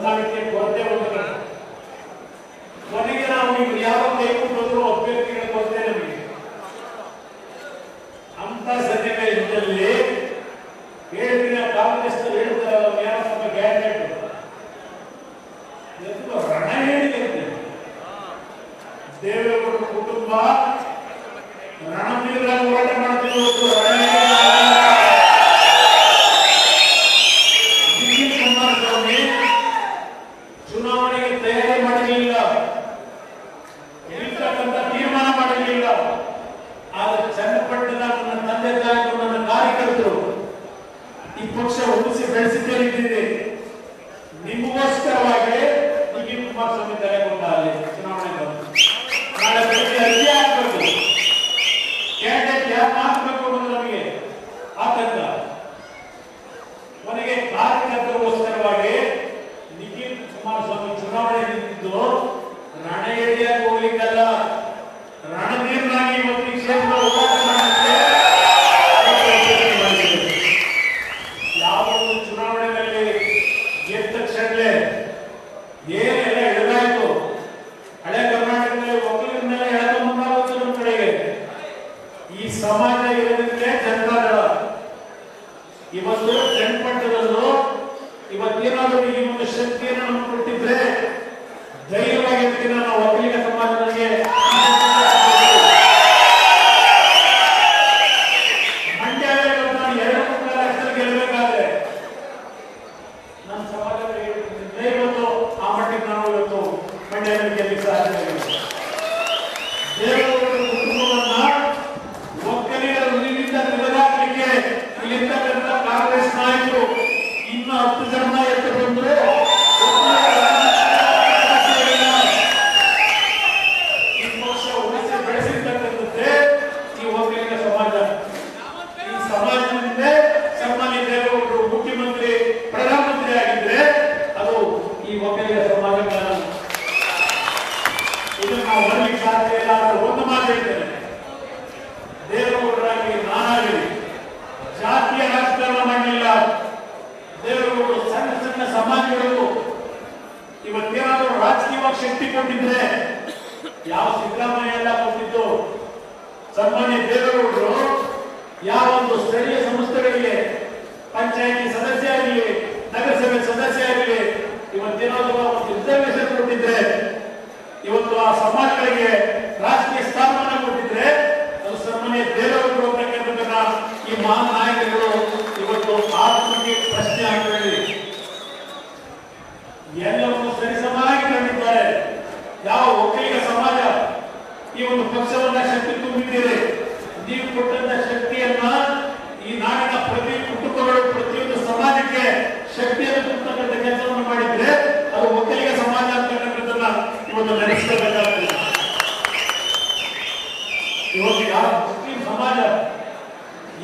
ಕೊರತೆ ಕಡೆ ಕೊನೆಗೆ ನಾವು ನೀವು ಯಾವ ಈ ಒಕ್ಕಲಿಗ ಸಮಾಜ ಈ ಸಮಾಜದಿಂದ ಸನ್ಮಾನ್ಯ ದೇವೇಗೌಡರು ಮುಖ್ಯಮಂತ್ರಿ ಪ್ರಧಾನಮಂತ್ರಿ ಆಗಿದ್ರೆ ಅದು ಈ ಒಕ್ಕಲಿಗ ಸಮಾಜ ಕಾರಣ ಇದನ್ನು ನಾವು ಬರ್ಲಿಕ್ಕೆ ಸಾಧ್ಯ ಇಲ್ಲ ಅಂತ ಒಂದು ಮಾತು ಹೇಳ್ತೇನೆ ದೇವೇಗೌಡರಾಗಿ ನಾನಾಗಲಿ ಜಾತಿಯ ರಾಜಕಾರಣ ಮಾಡಲಿಲ್ಲ ದೇವೇಗೌಡರು ಸಣ್ಣ ಸಣ್ಣ ಸಮಾಜಗಳಿಗೂ ಇವತ್ತೇನಾದರೂ ರಾಜಕೀಯವಾಗಿ ಶಕ್ತಿ ಕೊಟ್ಟಿದ್ರೆ ಯಾವ ಸಿದ್ದರಾಮಯ್ಯ ಎಲ್ಲ ಕೊಟ್ಟಿದ್ದು ಸನ್ಮಾನ್ಯ ದೇವೇಗೌಡರು ಯಾವ ಒಂದು ಸ್ಥಳೀಯ ಸಂಸ್ಥೆಗಳಿಗೆ, ಪಂಚಾಯತಿ ಸದಸ್ಯ ಆಗಲಿ, ನಗರಸಭೆ ಸದಸ್ಯ ಆಗಲಿ, ಇವತ್ತೇನಾದರೂ ಒಂದು ರಿಸರ್ವೇಶನ್ ಕೊಟ್ಟಿದ್ರೆ, ಇವತ್ತು ಆ ಸಮಾಜಗಳಿಗೆ ರಾಜಕೀಯ ಸ್ಥಾನಮಾನ ಕೊಟ್ಟಿದ್ರೆ, ಅದು ಸನ್ಮಾನ್ಯ ದೇವೇಗೌಡರು ಹೋಗ್ಬೇಕಂತ ಈ ಮಹಾನ್ ನಾಯಕರುಗಳು ಇವತ್ತು ಆತ್ಮಕ್ಕೆ ಪ್ರಶ್ನೆ ಹಾಕಿಕೊಳ್ಳಿ ಎಲ್ಲವನ್ನು ಸರಿಸಮಾಗಿ ಕಂಡಿದ್ದಾರೆ. ಯಾವ ಒಕ್ಕಲಿಗ ಒಂದು ಪಕ್ಷವನ್ನ ಶಕ್ತಿ ತುಂಬಿದ್ದೀರಿ. ನೀವು ಕೊಟ್ಟಂತ ಶಕ್ತಿಯನ್ನ ಈ ನಾಡಿನ ಪ್ರತಿ ಕುಟುಂಬಗಳು, ಪ್ರತಿಯೊಂದು ಸಮಾಜಕ್ಕೆ ಶಕ್ತಿಯನ್ನು ತುಂಬತಕ್ಕಂಥ ಕೆಲಸವನ್ನು ಮಾಡಿದ್ರೆ ಅದು ಒಕ್ಕಲಿಗ ಸಮಾಜ ಅಂತಕ್ಕಂಥದ್ದನ್ನ ಇವತ್ತು ನಡೆಸಬೇಕಾಗ್ತದೆ ಇವತ್ತು ಯಾವ ಮುಸ್ಲಿಂ ಸಮಾಜ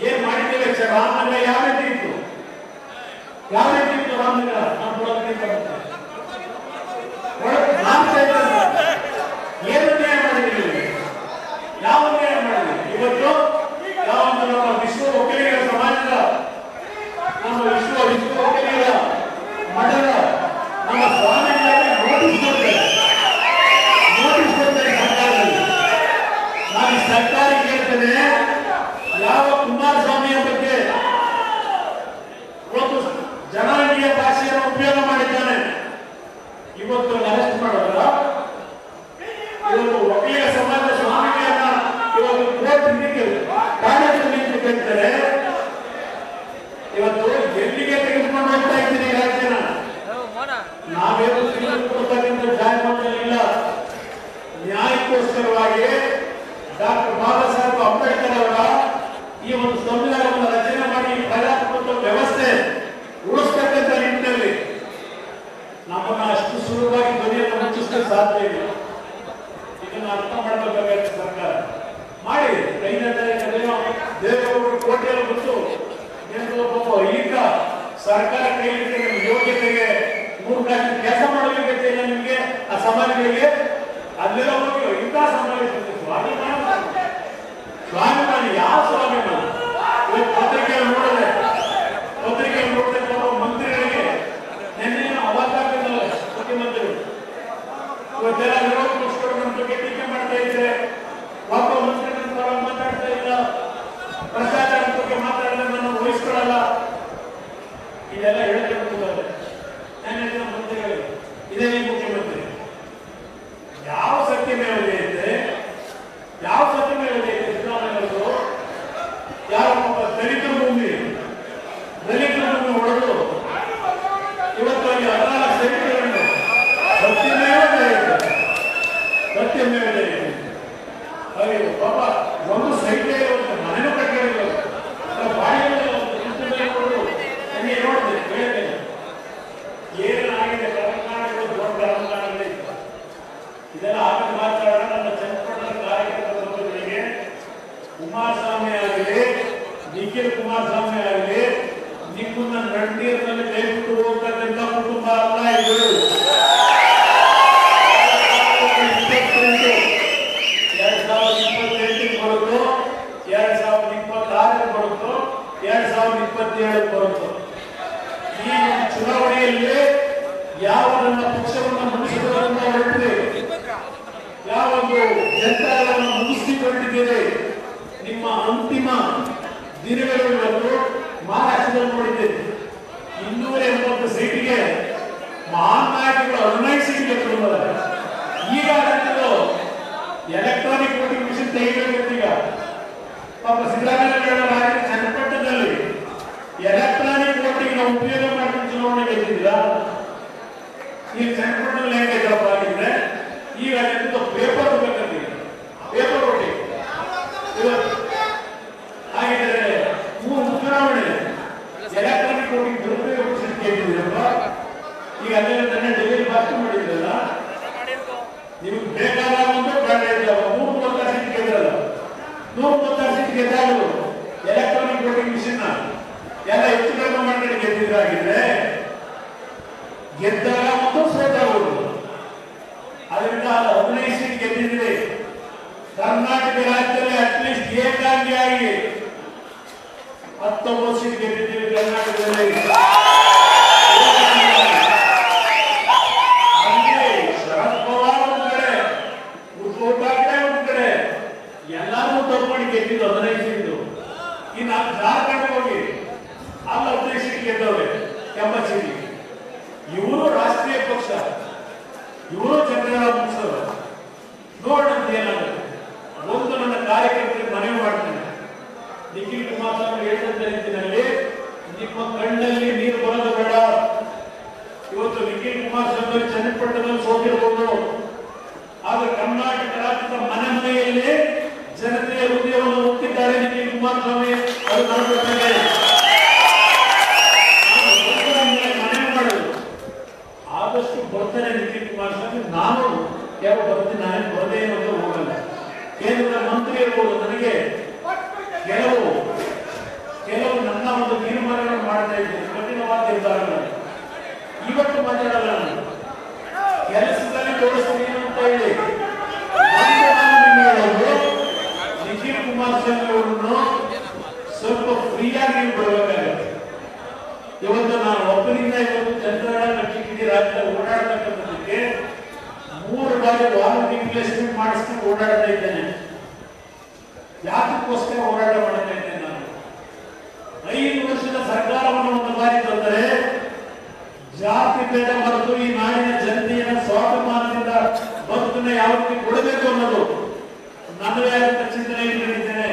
ಏನ್ ಮಾಡಿದ್ದೇವೆ ರಾಮನಗರ ಯಾವ ರೀತಿ ಇತ್ತು? ಯಾವ ರೀತಿ ಇತ್ತು ರಾಮನಗರ? ನಾನು ಒಳಗಡೆ ಬರುತ್ತೆ. ಒಳಗೆ ನಾಲ್ಕು ಐದು ಏನು ನ್ಯಾಯ ಮಾಡಿದ್ದೀವಿ ಯಾವ ನ್ಯಾಯ ಮಾಡಿದ್ದೀವಿ ಇವತ್ತು ಯಾವ ಒಂದು ನಮ್ಮ ವಿಶ್ವ ಒಕ್ಕಲಿಗರ ಸಮಾಜದ ನಮ್ಮ ವಿಶ್ವ ವಿಶ್ವ ಒಕ್ಕಲಿಗರ ಮಠದ ನಮ್ಮ ಸ್ವಾಮಿಗಳಿಗೆ ನೋಟಿಸ್ ಕೊಡ್ತಾರೆ ನೋಟಿಸ್ ಕೊಡ್ತಾರೆ ಸರ್ಕಾರದಲ್ಲಿ ಸರ್ಕಾರಕ್ಕೆ ಹೇಳ್ತೇನೆ ಯಾವ ಕುಮಾರಸ್ವಾಮಿಯ ಬಗ್ಗೆ ಒಂದು ಜನಾಂಗೀಯ ಉಪಯೋಗ ಮಾಡಿದ್ದಾನೆ ಇವತ್ತು ಅರೆಸ್ಟ್ ಮಾಡೋದ್ರ ಇವತ್ತು ವಕೀಲ ಸಮಾಜ ಸ್ವಾಮಿಗಳನ್ನ ಇವತ್ತು ಕೋರ್ಟ್ ನಿಂತು ಕೇಳ್ತಾರೆ ಸರ್ಕಾರ ಕೈಯಲ್ಲಿ ಯೋಗ್ಯತೆಗೆ ಮೂರು ಕಾಸು ಕೆಲಸ ಇಲ್ಲ ನಿಮಗೆ, ಆ ಸಮಾಜಗಳಿಗೆ? ಅಲ್ಲೆಲ್ಲ ಇಂಥ ಸಮಾಜ ಸ್ವಾಭಿಮಾನ. ಸ್ವಾಭಿಮಾನ ಯಾವ ಪಾಪ, ಒಂದು ಸೈಟೇ ಒಂದು ಮನೆನೂ ಕಟ್ಟಿರಲಿಲ್ಲ ಬಾಡಿಗೆ ನನಗೆ ನೋಡಿದೆ ಕೇಳಿದೆ ಏನಾಗಿದೆ ಕರ್ನಾಟಕದ ದೊಡ್ಡ ಅನುದಾನಗಳು ಇದೆಲ್ಲ ಆಗ ಮಾತಾಡೋಣ ನನ್ನ ಚನ್ನಪಟ್ಟಣ ಕಾರ್ಯಕರ್ತರ ಬಂಧುಗಳಿಗೆ ಕುಮಾರಸ್ವಾಮಿ ಆಗಲಿ ನಿಖಿಲ್ ಕುಮಾರಸ್ವಾಮಿ ಆಗಲಿ, ನಿಮ್ಮನ್ನ ನಡ್ನೀರಿನಲ್ಲಿ ಕೈ ಬಿಟ್ಟು ಹೋಗ್ತಕ್ಕಂಥ ಕುಟುಂಬ ಅಲ್ಲ ಇದು. ಮಹಾರಾಷ್ಟ್ರದಲ್ಲಿ ಇನ್ನೂರ ಎಂಬತ್ತು ಸೀಟಿಗೆ ಮಹಾನ್ ನಾಯಕಗಳು ಹದಿನೈದು ಸೀಟ್ ತಗೊಂಡಿದ್ದಾರೆ ಈಗ ಎಲೆಕ್ಟ್ರಾನಿಕ್ ವೋಟಿಂಗ್ ಮಿಷನ್ ತೆಗಿಬೇಕು ಈಗ. ಪಾಪ ಸಿದ್ದರಾಮಯ್ಯ ಚನ್ನಪಟ್ಟಣದಲ್ಲಿ ಎಲೆಕ್ಟ್ರಾನಿಕ್ ವೋಟಿಂಗ್ ಉಪಯೋಗ ಮಾಡ್ಕೊಂಡು ಚುನಾವಣೆ ಗೆದ್ದಿಲ್ಲ ಈಗ ಚನ್ನಪಟ್ಟಣದಲ್ಲಿ ಹೇಗಿದ್ದಪ್ಪ ಆಗಿದ್ರೆ? ಈಗ ಪೇಪರ್ ವೋಟಿಂಗ್ ಇವತ್ತು ಹಾಗಿದ್ರೆ ಮೂರು ಚುನಾವಣೆ ಎಲೆಕ್ಟ್ರಾನಿಕ್ ವೋಟಿಂಗ್ ದುರುಪಯೋಗ ಗೆದ್ದಿದ್ದೀರಪ್ಪ ಈಗ ಅಲ್ಲೆಲ್ಲ ತನ್ನ ಡೆಲ್ಲಿ ಭಾಷೆ ಮಾಡಿದ್ರಲ್ಲ? ನಿಮ್ಗೆ ಬೇಕಾದ ಒಂದು ಬೇಡ ಇದ್ದಾವ ನೂರ ಮೂವತ್ತಾರು ಸೀಟ್ ಗೆದ್ದಲ್ಲ ನೂರ ಮೂವತ್ತಾರು ಸೀಟ್ ಗೆದ್ದಾಗಲು ಎಲೆಕ್ಟ್ರಾನಿಕ್ ವೋಟಿಂಗ್ ಮಿಷಿನ್ ಎಲ್ಲ ಹೆಚ್ಚು ಕಡಿಮೆ ಮಾಡ್ಕೊಂಡು ಗೆದ್ದಿದ್ರಾಗಿದ್ರೆ ಗೆದ್ದಾಗ ಮತ್ತು ಸೋತಾಗುವುದು ಅದರಿಂದ ಹದಿನೈದು ಸೀಟ್ ಗೆದ್ದಿದ್ರೆ ಕರ್ನಾಟಕ ರಾಜ್ಯದಲ್ಲಿ ಅಟ್ಲೀಸ್ಟ್ ಏಕಾಂಗಿಯಾಗಿ ಹತ್ತೊಂಬತ್ತು ಸೀಟ್ ಗೆದ್ದಿದ್ದೀವಿ ಕರ್ನಾಟಕದಲ್ಲಿ ಹಂಗೆ ಶರದ್ ಪವಾರ್ ಒಂದ್ ಕಡೆ ಉद्धವ್ ಠಾಕ್ರೆ ಒಂದ್ ಕಡೆ ಎಲ್ಲಾರು ತಗೊಂಡು ಗೆದ್ದಿದ್ದು ಹದಿನೈದು ಸೀಟು ಇನ್ನು ಅಲ್ಲಿ ಜಾರ್ಖಂಡ್ ಹೋಗಿ ಅಲ್ಲಿ ಹದಿನೈದು ಸೀಟ್ ಗೆದ್ದವ್ರೆ ಎಂಬತ್ತು ಸೀಟ್ ಇವರು ರಾಷ್ಟ್ರೀಯ ಪಕ್ಷ ನೋಡೋಣ ಅಂತ ಏನಾಗುತ್ತೆ ಒಂದು ನನ್ನ ಕಾರ್ಯಕರ್ತರಿಗೆ ಮನವಿ ಮಾಡ್ತೇನೆ. ನಿಖಿಲ್ ಕುಮಾರಸ್ವಾಮಿ ಹೇಳಿದಂತ ರೀತಿಯಲ್ಲಿ ನಿಮ್ಮ ಕಣ್ಣಲ್ಲಿ ನೀರು ಬರೋದು ಬೇಡ. ಇವತ್ತು ನಿಖಿಲ್ ಕುಮಾರಸ್ವಾಮಿ ಅವರು ಚನ್ನಪಟ್ಟಣದಲ್ಲಿ ಸೋತಿರಬಹುದು ಆದ್ರೆ ಕರ್ನಾಟಕ ರಾಜ್ಯದ ಮನೆ ಮನೆಯಲ್ಲಿ ಜನತೆಯ ಹೃದಯವನ್ನು ಒಪ್ಪಿದ್ದಾರೆ ನಿಖಿಲ್ ಕುಮಾರಸ್ವಾಮಿ. ಅದು ನನ್ನ ಜೊತೆಗೆ. ನಾನು ಒಬ್ಬರನ್ನೇ ಮನವಿ ಮಾಡೋದು ಆದಷ್ಟು ಬರ್ತೇನೆ ನಿಖಿಲ್ ಕುಮಾರಸ್ವಾಮಿ ನಾನು ಯಾವ ಬರ್ತೀನಿ ನಾನು ಬರದೇ ಇರೋದು ಹೋಗಲ್ಲ ಕೇಂದ್ರದ ಮಂತ್ರಿ ಇರ್ಬೋದು ನನಗೆ ಕೆಲವು ಕೆಲವು ನನ್ನ ಒಂದು ತೀರ್ಮಾನಗಳನ್ನು ಮಾಡ್ತಾ ಇದ್ದೇನೆ ಕಠಿಣವಾದ ನಿರ್ಧಾರಗಳನ್ನು ನಾನು ಕೆಲಸದಲ್ಲಿ ತೋರಿಸ್ತೀನಿ ಅಂತ ಹೇಳಿ ನಿಖಿಲ್ ಕುಮಾರಸ್ವಾಮಿ ಅವರನ್ನು ಸ್ವಲ್ಪ ಫ್ರೀಯಾಗಿ ನೀವು ಬಿಡಬೇಕಾಗತ್ತೆ ಇವತ್ತು ನಾನು ಒಬ್ಬರಿಂದ ಇವತ್ತು ಚಂದ್ರನ ಲಕ್ಷ್ಮೀ ರಾಜ್ಯ ಓಡಾಡ್ತಕ್ಕಂಥದ್ದಕ್ಕೆ ಮೂರು ಬಾರಿ ವಾಹನ ರಿಪ್ಲೇಸ್ಮೆಂಟ್ ಮಾಡಿಸ್ಕೊಂಡು ಓಡಾಡ್ತಾ ಇದ್ದೇನೆ. ಯಾತಕ್ಕೋಸ್ಕರ ಹೋರಾಟ ಮಾಡ್ತಾ ಇದ್ದೇನೆ ನಾನು? ಐದು ವರ್ಷದ ಸರ್ಕಾರವನ್ನು ಒಂದು ಬಾರಿ ತಂದರೆ ಜಾತಿ ಭೇದ ಮರೆತು ಈ ನಾಡಿನ ಜನತೆಯ ಸ್ವಾಭಿಮಾನದಿಂದ ಬದುಕನ್ನ ಯಾವ ರೀತಿ ಕೊಡಬೇಕು ಅನ್ನೋದು ನನ್ನದೇ ಆದಂತ ಚಿಂತನೆ ಇಟ್ಟಿದ್ದೇನೆ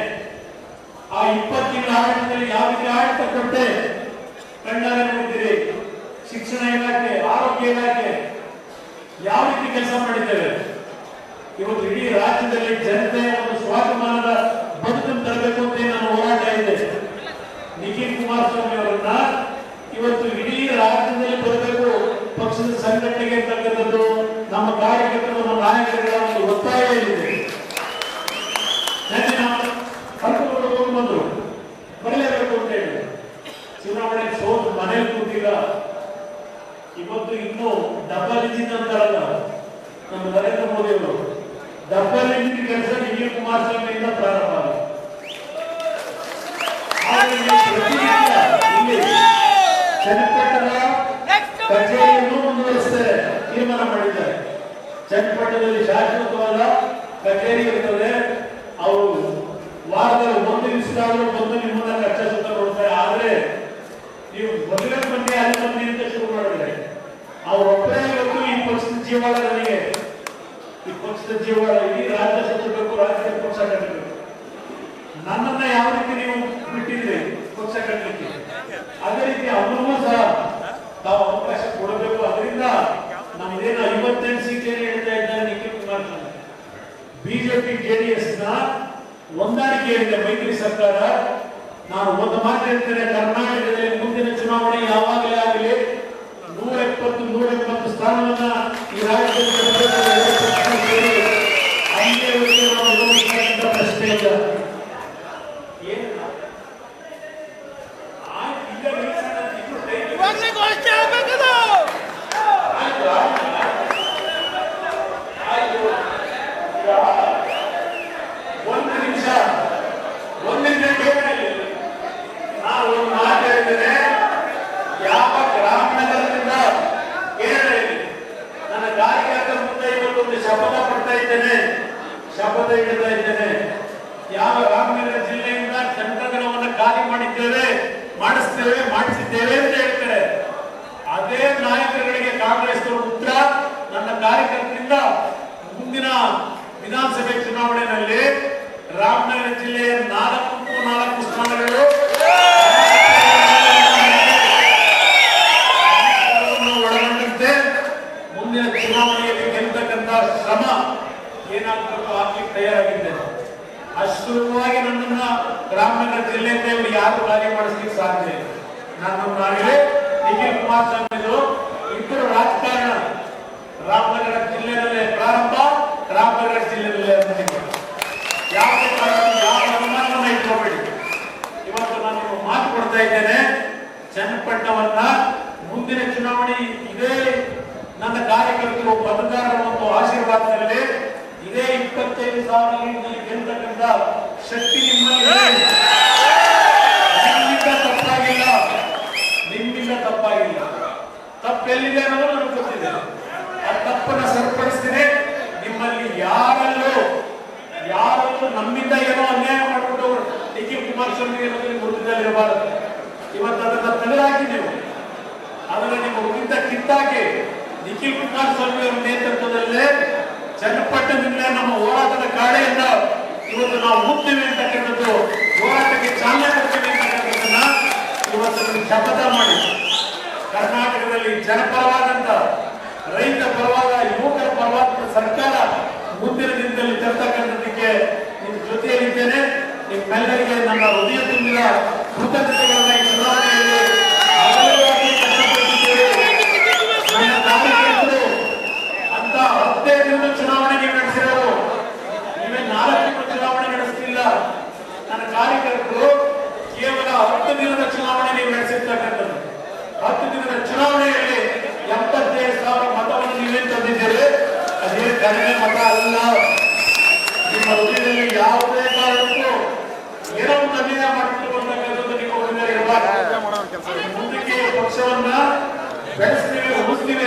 ಆ ಇಪ್ಪತ್ತು ತಿಂಗಳ ಆಡಳಿತದಲ್ಲಿ ಯಾವ ರೀತಿ ಆಡಳಿತ ಕೊಟ್ಟೆ ಕಣ್ಣಾರೆ ನೋಡಿದ್ದೀರಿ ಶಿಕ್ಷಣ ಇಲಾಖೆ ಆರೋಗ್ಯ ಇಲಾಖೆ ಯಾವ ರೀತಿ ಕೆಲಸ ಮಾಡಿದ್ದೇವೆ ಇವತ್ತು ಇಡೀ ರಾಜ್ಯದಲ್ಲಿ ಜನತೆಯ ಒಂದು ಸ್ವಾಭಿಮಾನದ ಬದುಕನ್ನು ತರಬೇಕು ಅಂತ ನಾನು ಹೋರಾಟ ಇದೆ ನಿಖಿಲ್ ಕುಮಾರಸ್ವಾಮಿ ಅವರನ್ನ ಇವತ್ತು ಇಡೀ ರಾಜ್ಯದಲ್ಲಿ ಬರಬೇಕು ಪಕ್ಷದ ಸಂಘಟನೆಗೆ ಅಂತಕ್ಕಂಥದ್ದು ನಮ್ಮ ಕಾರ್ಯಕರ್ತರು ನಮ್ಮ ನಾಯಕರುಗಳ ಒಂದು ಒತ್ತಾಯ ಇದೆ ಬಂದ್ರು. ಬರಲೇಬೇಕು ಅಂತ ಚುನಾವಣೆ ಸೋತು ಮನೇಲಿ ಕೂತಿಲ್ಲ. ಇವತ್ತು ಇನ್ನೂ ಡಬಲ್ ಇಂಜಿನ್ ಅಂತಾರಲ್ಲ ನಮ್ಮ ನರೇಂದ್ರ ಮೋದಿ ಅವರು ಡಬಲ್ ಇಂಜಿನ್ ಕೆಲಸ ವಿಜಯ ಕುಮಾರಸ್ವಾಮಿಯಿಂದ ಪ್ರಾರಂಭ ಚನ್ನಪಟ್ಟಣ ಕಚೇರಿಯನ್ನು ಮುಂದುವರಿಸ್ತಾರೆ ತೀರ್ಮಾನ ಮಾಡಿದ್ದಾರೆ. ಚನ್ನಪಟ್ಟಣದಲ್ಲಿ ಶಾಶ್ವತವಾದ ಕಚೇರಿ ಇರ್ತದೆ. ಅವರು ವಾರದಲ್ಲಿ ಒಂದು ದಿವಸದಾದರೂ ಬಂದು ನಿಮ್ಮನ್ನ ಕಚ್ಚ ಸುತ್ತ ಕೊಡ್ತಾರೆ ಆದ್ರೆ ನೀವು ಮೊದಲೇ ಮಂದಿ ಅಲ್ಲಿ ಮಂದಿ ಅಂತ ಶುರು ಮಾಡಿದ್ರೆ? ಅವರೊಬ್ಬರೇ ಇವತ್ತು ಈ ಪಕ್ಷದ ಜೀವಾಳ ನನಗೆ. ಈ ಪಕ್ಷದ ಜೀವಾಳ ಇಡೀ ರಾಜ್ಯ ಸುತ್ತಬೇಕು ರಾಜ್ಯ ಪಕ್ಷ ಕಟ್ಟಬೇಕು. ನನ್ನನ್ನ ಯಾವ ರೀತಿ ನೀವು ಬಿಟ್ಟಿದ್ರಿ ಪಕ್ಷ ಕಟ್ಟಲಿಕ್ಕೆ? ಅದೇ ರೀತಿ ಅವರಿಗೂ ಸಹ ತಾವು ಅವಕಾಶ ಕೊಡಬೇಕು. ಅದರಿಂದ ನಮ್ದೇನು ಐವತ್ತೆಂಟು ಸೀಟಲ್ಲಿ ಹೇಳ್ತಾ ಇದ್ದಾರೆ ನಿಖಿಲ್ ಕುಮಾರಸ್ವಾಮಿ ಬಿಜೆಪಿ ಡಿ ನ ಹೊಂದಾಣಿಕೆಯಿಂದ ಮೈತ್ರಿ ಸರ್ಕಾರ ನಾನು ಒಂದು ಮಾತು ಹೇಳ್ತೇನೆ, ಕರ್ನಾಟಕದಲ್ಲಿ ಮುಂದಿನ ಚುನಾವಣೆ ಯಾವಾಗಲೇ ಆಗಲಿ, ನೂರ ಎಪ್ಪತ್ತು ನೂರ ಎಪ್ಪತ್ತು ಸ್ಥಾನವನ್ನ ಈ ರಾಜ್ಯದಲ್ಲಿ ಗೆಲ್ಲಬೇಕು ಅಂತ ಎರಡು ಪಕ್ಷಗಳು ಸೇರಿ ಅಲ್ಲಿಯವರೆಗೆ ನಾವು ವಿರೋಧಿಸತಕ್ಕಂಥ ಪ್ರಶ್ನೆ ಇಲ್ಲ ಏನಿಲ್ಲ. ಆಯ್ತು, ಈಗ ನಿಲ್ಸೋಣ, ಇನ್ನು time ಇದೆ. ಇವಾಗಲೇ ಘೋಷಣೆ ಆಗ್ಬೇಕದು ಆಯ್ತು, ಆಯ್ತು. ಆಯ್ತು. ಈಗ ಒಂದು ನಿಮಿಷ ಒಂದು ನಿಮಿಷ ಕೇಳಿ ನಾನು ಒಂದು ಮಾತು ಹೇಳಿದ್ದೇನೆ ಯಾವ ಗ್ರಾಮೀಣದಿಂದ ಕೇಳಿ ನನ್ನ ಕಾರ್ಯಕರ್ತರ ಮುಂದೆ ಇವತ್ತೊಂದು ಶಪಥ ಪಡ್ತಾ ಇದ್ದೇನೆ ಶಪಥ ಹಿಡಿತಾ ಇದ್ದೇನೆ, ಯಾವ ರಾಮನಗರ ಜಿಲ್ಲೆಯಿಂದ ಚಂದ್ರಗಣವನ್ನು ಖಾಲಿ ಮಾಡಿದ್ದೇವೆ, ಮಾಡಿಸ್ತೇವೆ, ಮಾಡಿಸಿದ್ದೇವೆ ಅಂತ ಹೇಳ್ತಾರೆ. ಅದೇ ನಾಯಕರುಗಳಿಗೆ ಕಾಂಗ್ರೆಸ್ ಉತ್ತರ ನನ್ನ ಕಾರ್ಯಕರ್ತರಿಂದ ಮುಂದಿನ ವಿಧಾನಸಭೆ ಚುನಾವಣೆಯಲ್ಲಿ ರಾಮನಗರ ಜಿಲ್ಲೆಯ ನಾಲ್ಕು ನಾಲ್ಕು ಸ್ಥಾನಗಳು ಒಳಗೊಂಡಂತೆ ಮುಂದಿನ ಚುನಾವಣೆಯಲ್ಲಿ ಗೆಲ್ತಕ್ಕಂತ ಶ್ರಮ ಏನಾಗಬೇಕು ಆಗ್ಲಿಕ್ಕೆ ತಯಾರಾಗಿದ್ದೇನೆ ಅಶ್ವವಾಗಿ ನನ್ನನ್ನ ಗ್ರಾಮೀಣ ಜಿಲ್ಲೆಯಿಂದ ಇವರು ಯಾರು ಕಾರ್ಯ ಮಾಡಿಸ್ಲಿಕ್ಕೆ ಸಾಧ್ಯ ಇಲ್ಲ ನಾನು ನಾಳೆ ನಿಖಿಲ್ ಕುಮಾರಸ್ವಾಮಿ ಇಬ್ಬರು ರಾಜಕಾರಣ ರಾಮನಗರ ಜಿಲ್ಲೆಯಲ್ಲೇ ಪ್ರಾರಂಭ ರಾಮನಗರ ಜಿಲ್ಲೆಯಲ್ಲೇ ಅಂತಿಮ ಯಾವುದೇ ಕಾರಣಕ್ಕೂ ಯಾವ ಅನುಮಾನವನ್ನ ಇಟ್ಕೋಬೇಡಿ ಇವತ್ತು ನಾನು ನಿಮಗೆ ಮಾತು ಕೊಡ್ತಾ ಇದ್ದೇನೆ ಚನ್ನಪಟ್ಟಣವನ್ನ ಮುಂದಿನ ಚುನಾವಣೆ ಇದೇ ನನ್ನ ಕಾರ್ಯಕರ್ತರು ಮತದಾರರ ಆಶೀರ್ವಾದದಲ್ಲಿ ಇದೇ ಇಪ್ಪತ್ತೈದು ಸಾವಿರ ಲೀಡ್ನಲ್ಲಿ ಗೆಲ್ತಕ್ಕಂಥ ಶಕ್ತಿ ನಿಮ್ಮಲ್ಲಿ ತಪ್ಪಾಗಿಲ್ಲ. ನಿಮ್ಮಿಂದ ತಪ್ಪಾಗಿಲ್ಲ. ತಪ್ಪೆಲ್ಲಿದೆ ಅನ್ನೋದು ನನಗೆ ಗೊತ್ತಿದೆ. ಆ ತಪ್ಪನ್ನ ಸರಿಪಡಿಸ್ತೀನಿ. ನಿಮ್ಮಲ್ಲಿ ಯಾರಲ್ಲೂ ಯಾರಲ್ಲೂ ನಮ್ಮಿಂದ ಏನೋ ಅನ್ಯಾಯ ಮಾಡಿಕೊಂಡು ನಿಖಿಲ್ ಕುಮಾರಸ್ವಾಮಿ ಅನ್ನೋದು ಗುರುತಿನಲ್ಲಿರಬಾರದು ಇವತ್ತು ಅದನ್ನ ಹಾಕಿ ನೀವು. ಅದನ್ನ ನಿಮ್ಮ ಉಳಿದ ಕಿತ್ತಾಕಿ ನಿಖಿಲ್ ಕುಮಾರಸ್ವಾಮಿ ಅವರ ನೇತೃತ್ವದಲ್ಲೇ ಚನ್ನಪಟ್ಟಣದಿಂದ ನಮ್ಮ ಹೋರಾಟದ ಕಾಳೆಯಿಂದ ಇವತ್ತು ನಾವು ಮುಕ್ತಿವಿ ಅಂತಕ್ಕಂಥದ್ದು ಹೋರಾಟಕ್ಕೆ ಚಾಲನೆ ಕೊಡ್ತೀವಿ ಅಂತಕ್ಕಂಥದ್ದನ್ನ ಇವತ್ತು ಶಪಥ ಮಾಡಿ ಕರ್ನಾಟಕದಲ್ಲಿ ಜನಪರವಾದಂತ ರೈತ ಪರವಾದ ಯುವಕರ ಪರವಾದ ಸರ್ಕಾರ ಮುಂದಿನ ದಿನದಲ್ಲಿ ತರ್ತಕ್ಕಂಥದ್ದಕ್ಕೆ ನಿಮ್ಮ ಜೊತೆಯಲ್ಲಿದ್ದೇನೆ. ನಿಮ್ಮೆಲ್ಲರಿಗೆ ನನ್ನ ಹೃದಯ ತುಂಬಿದ ಕೃತಜ್ಞತೆಗಳನ್ನ ದಿನದ ಚುನಾವಣೆ ನೀವು ನಡೆಸಿರೋರು ನೀವೇ ನಾಲ್ಕು ಚುನಾವಣೆ ನಡೆಸ್ತಿಲ್ಲ. ನನ್ನ ಕಾರ್ಯಕರ್ತರು ಕೇವಲ ಹತ್ತು ದಿನದ ಚುನಾವಣೆ ನೀವು ನಡೆಸಿರ್ತಕ್ಕಂಥದ್ದು. ಹತ್ತು ದಿನದ ಚುನಾವಣೆಯಲ್ಲಿ ಎಪ್ಪತ್ತೈದು ಸಾವಿರ ಮತವನ್ನು ನೀವೇನು ತಂದಿದ್ದೀರಿ. ಅದೇ ಕಡಿಮೆ ಮತ ಅಲ್ಲ. ನಿಮ್ಮ ಹೃದಯದಲ್ಲಿ ಯಾವುದೇ ಕಾರಣಕ್ಕೂ ಏನೋ ಒಂದು ಮಾಡಿಕೊಂಡು ನೀವು ಅಂತಕ್ಕಂಥದ್ದು ನಿಮ್ಮ ಹೃದಯ ಇರಬಾರ್ದು. ಮುಂದಕ್ಕೆ ಪಕ್ಷವನ್ನ ಬೆಳೆಸ್ತೀವಿ ಉಳಿಸ್ತೀವಿ